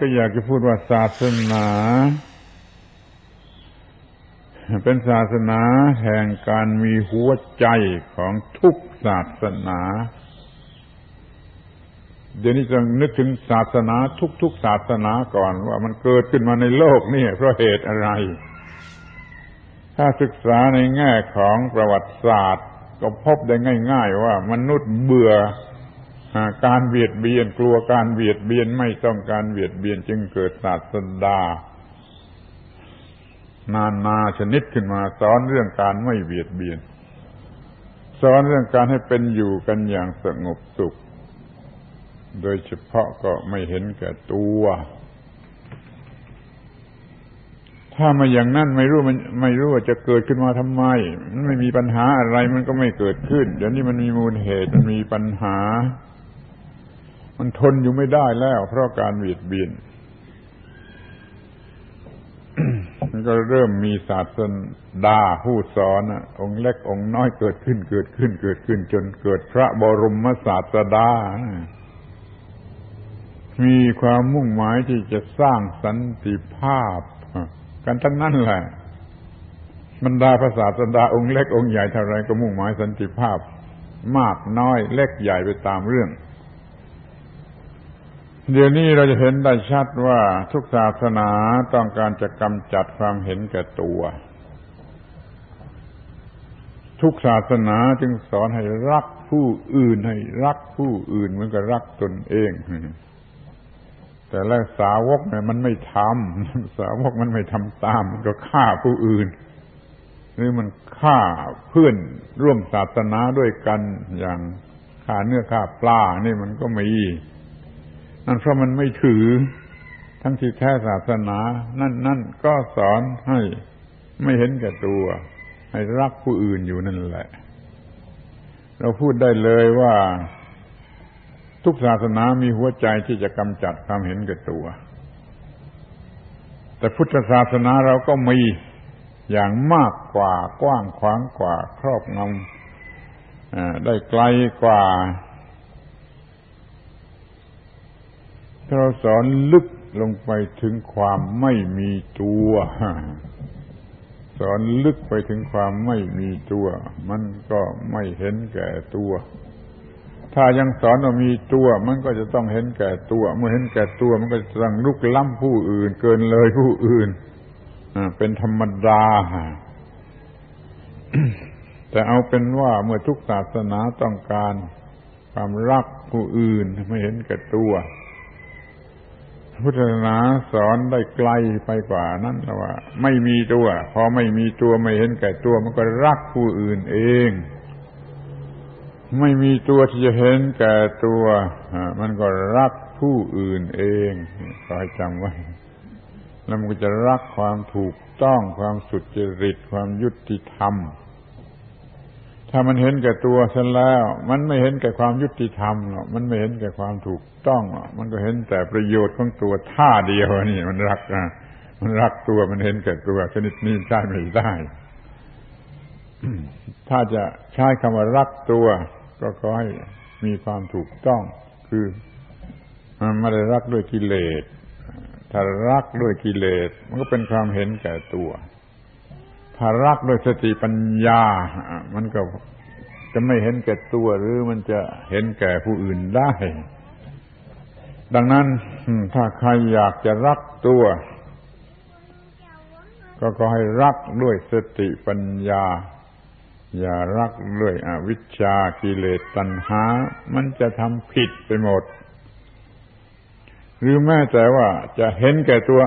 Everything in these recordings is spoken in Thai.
ก็อยากจะพูดว่าศาสนา เป็นศาสนาแห่งการมีหัวใจของทุกศาสนา เดี๋ยวนี้จะนึกถึงศาสนาทุกๆศาสนาก่อนว่ามันเกิดขึ้นมาในโลกนี่เพราะเหตุอะไร ถ้าศึกษาในแง่ของประวัติศาสตร์ ก็พบได้ง่าย ๆ ว่ามนุษย์เบื่อ การเบียดเบียนกลัวการเบียดเบียนไม่ต้องการเบียดเบียนจึงเกิดศาสดา นานาชนิดขึ้นมา สอนเรื่องการไม่เบียดเบียน สอนเรื่องการให้เป็นอยู่กันอย่างสงบสุข โดยเฉพาะก็ไม่เห็นแก่ตัว ถ้ามาอย่างนั้นไม่รู้มันไม่รู้ว่าจะเกิดขึ้นมาทำไม มันไม่มีปัญหาอะไรมันก็ไม่เกิดขึ้นเดี๋ยวนี้มันมีมูลเหตุมันมีปัญหา มันทนอยู่ไม่ได้แล้ว เพราะการเบียดเบียนมันก็เริ่มมีศาสนดาผู้สอนองค์เล็กองค์น้อยเกิดขึ้นเกิดขึ้นเกิดขึ้นจนเกิดพระบรมศาสดา มีความมุ่งหมายที่จะสร้างสันติภาพ กันทั้งนั้นแหละบรรดาพระศาสดาองค์เล็กองค์ใหญ่เท่าไรก็มุ่งหมายสันติภาพ มากน้อยเล็กใหญ่ไปตามเรื่อง เดี๋ยวนี้เราจะเห็นได้ชัดว่าทุกศาสนาต้องการจะกำจัดความเห็นแก่ตัว ทุกศาสนาจึงสอนให้รักผู้อื่นให้รักผู้อื่นเหมือนกับรักตนเอง แต่แล้วสาวกเนี่ยมันไม่ทำสาวกมันไม่ทำตาม มันก็ฆ่าผู้อื่น หรือมันฆ่าเพื่อนร่วมศาสนาด้วยกันอย่างฆ่าเนื้อฆ่าปลานี่มันก็มี นั่นเพราะมันไม่ถือ ทั้งที่แท้ศาสนา นั่นนั่นก็สอนให้ไม่เห็นแก่ตัว ให้รักผู้อื่นอยู่นั่นแหละ เราพูดได้เลยว่าทุกศาสนามีหัวใจที่จะกำจัดความเห็นแก่ตัว แต่พุทธศาสนาเราก็มีอย่างมากกว่ากว้างขวางกว่าครอบงำได้ไกลกว่า ถ้าเราสอนลึกลงไปถึงความไม่มีตัว สอนลึกไปถึงความไม่มีตัว มันก็ไม่เห็นแก่ตัว ถ้ายังสอนว่ามีตัว มันก็จะต้องเห็นแก่ตัว เมื่อเห็นแก่ตัว มันก็จะต้องลุกล้ำผู้อื่น เกินเลยผู้อื่นเป็นธรรมดาแต่เอาเป็นว่าเมื่อทุกศาสนาต้องการความรักผู้อื่นไม่เห็นแก่ตัว พุทธศาสนาสอนได้ไกลไปกว่านั้นแล้วว่า ไม่มีตัว พอไม่มีตัวไม่เห็นแก่ตัวมันก็รักผู้อื่นเอง ไม่มีตัวที่จะเห็นแก่ตัวมันก็รักผู้อื่นเองคอยจำไว้แล้วมันก็จะรักความถูกต้องความสุจริตความยุติธรรม ถ้ามันเห็นแก่ตัวฉันแล้ว มันไม่เห็นแก่ความยุติธรรมหรอกมันไม่เห็นแก่ความถูกต้องหรอกมันก็เห็นแต่ประโยชน์ของตัวท่าเดียวนี่ มันรักอะมันรักตัวมันเห็นแก่ตัว ชนิดนี้ใช้ไม่ได้ถ้าจะใช้คำว่ารักตัว ก็ขอให้มีความถูกต้อง คือมันไม่ได้รักด้วยกิเลสถ้ารักด้วยกิเลสมันก็เป็นความเห็นแก่ตัว ถ้ารักด้วยสติปัญญา มันก็จะไม่เห็นแก่ตัวหรือมันจะเห็นแก่ผู้อื่นได้ ดังนั้นถ้าใครอยากจะรักตัว ก็ขอให้รักด้วยสติปัญญา อย่ารักด้วยอวิชชากิเลสตัณหา มันจะทำผิดไปหมด หรือแม้แต่ว่าจะเห็นแก่ตัว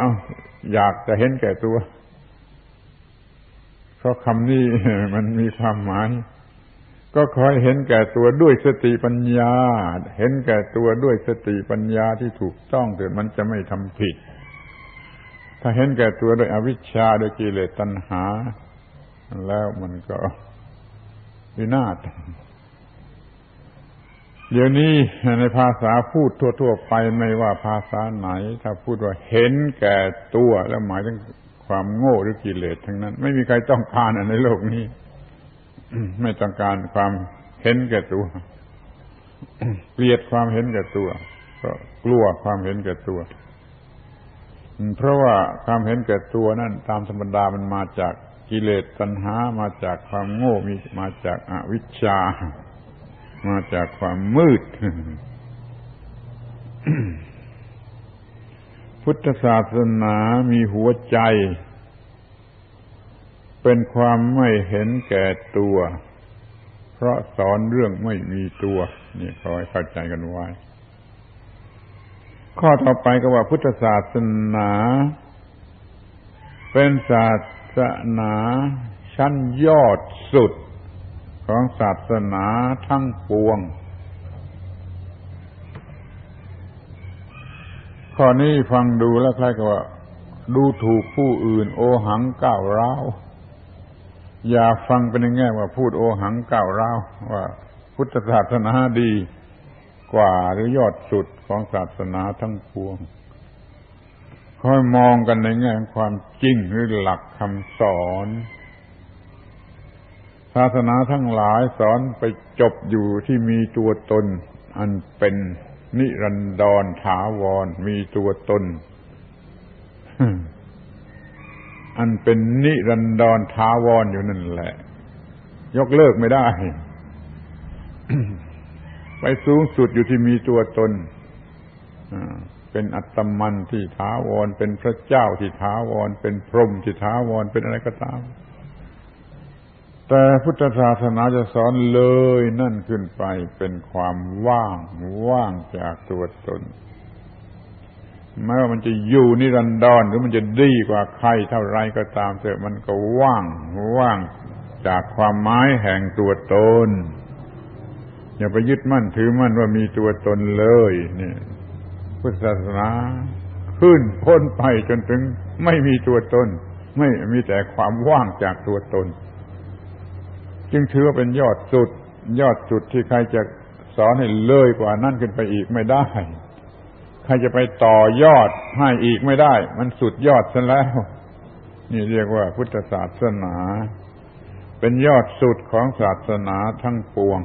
อยากจะเห็นแก่ตัว เพราะคำนี้มันมีความหมาย ก็คอยเห็นแก่ตัวด้วยสติปัญญา เห็นแก่ตัวด้วยสติปัญญาที่ถูกต้องเถิดมันจะไม่ทำผิด ถ้าเห็นแก่ตัวด้วยอวิชชาด้วยกิเลสตัณหา แล้วมันก็วินาศเดี๋ยวนี้ในภาษาพูดทั่ว ๆ ไปไม่ว่าภาษาไหน ถ้าพูดว่าเห็นแก่ตัวแล้วหมายถึง ความโง่หรือกิเลสทั้งนั้น ไม่มีใครต้องการในโลกนี้ ไม่ต้องการความเห็นแก่ตัวเกลียดความเห็นแก่ตัว ก็กลัวความเห็นแก่ตัว เพราะว่าความเห็นแก่ตัวนั่นตามธรรมดามันมาจากกิเลสตัณหามาจากความโง่มีมาจากอวิชชา มาจากความมืด พุทธศาสนามีหัวใจ เป็นความไม่เห็นแก่ตัว เพราะสอนเรื่องไม่มีตัว นี่ขอให้เข้าใจกันไว้ ข้อต่อไปก็ว่าพุทธศาสนา เป็นศาสนาชั้นยอดสุดของศาสนาทั้งปวง ข้อนี้ฟังดูแล้วคล้ายกับว่า ดูถูกผู้อื่น โอหังก้าวร้าวอย่าฟังเป็นในแง่ว่าพูดโอหังก้าวร้าวว่า พุทธศาสนาดีกว่าหรือยอดสุดของศาสนาทั้งปวงคอยมองกันในแง่ความจริงหรือหลักคำสอน ศาสนาทั้งหลายสอนไปจบอยู่ที่มีตัวตนอันเป็น นิรันดรถาวร มีตัวตน อันเป็นนิรันดรถาวรอยู่นั่นแหละ ยกเลิกไม่ได้ ไปสูงสุดอยู่ที่มีตัวตนเป็นอัตมันที่ถาวร เป็นพระเจ้าที่ถาวร เป็นพรหมที่ถาวร เป็นอะไรก็ตาม แต่พุทธศาสนาจะสอนเลยนั่นขึ้นไปเป็นความว่างว่างจากตัวตนไม่ว่ามันจะอยู่นิรันดรหรือมันจะดีกว่าใครเท่าไรก็ตามเถอะมันก็ว่างว่างจากความหมายแห่งตัวตน อย่าไปยึดมั่นถือมั่นว่ามีตัวตนเลยนี่พุทธศาสนา ขึ้นพ้นไปจนถึงไม่มีตัวตน ไม่มีแต่ความว่างจากตัวตน จึงถือว่าเป็นยอดสุด ยอดสุดที่ใครจะสอนให้เลยกว่านั่นขึ้นไปอีกไม่ได้ ใครจะไปต่อยอดให้อีกไม่ได้ มันสุดยอดซะแล้ว นี่เรียกว่าพุทธศาสนา เป็นยอดสุดของศาสนาทั้งปวง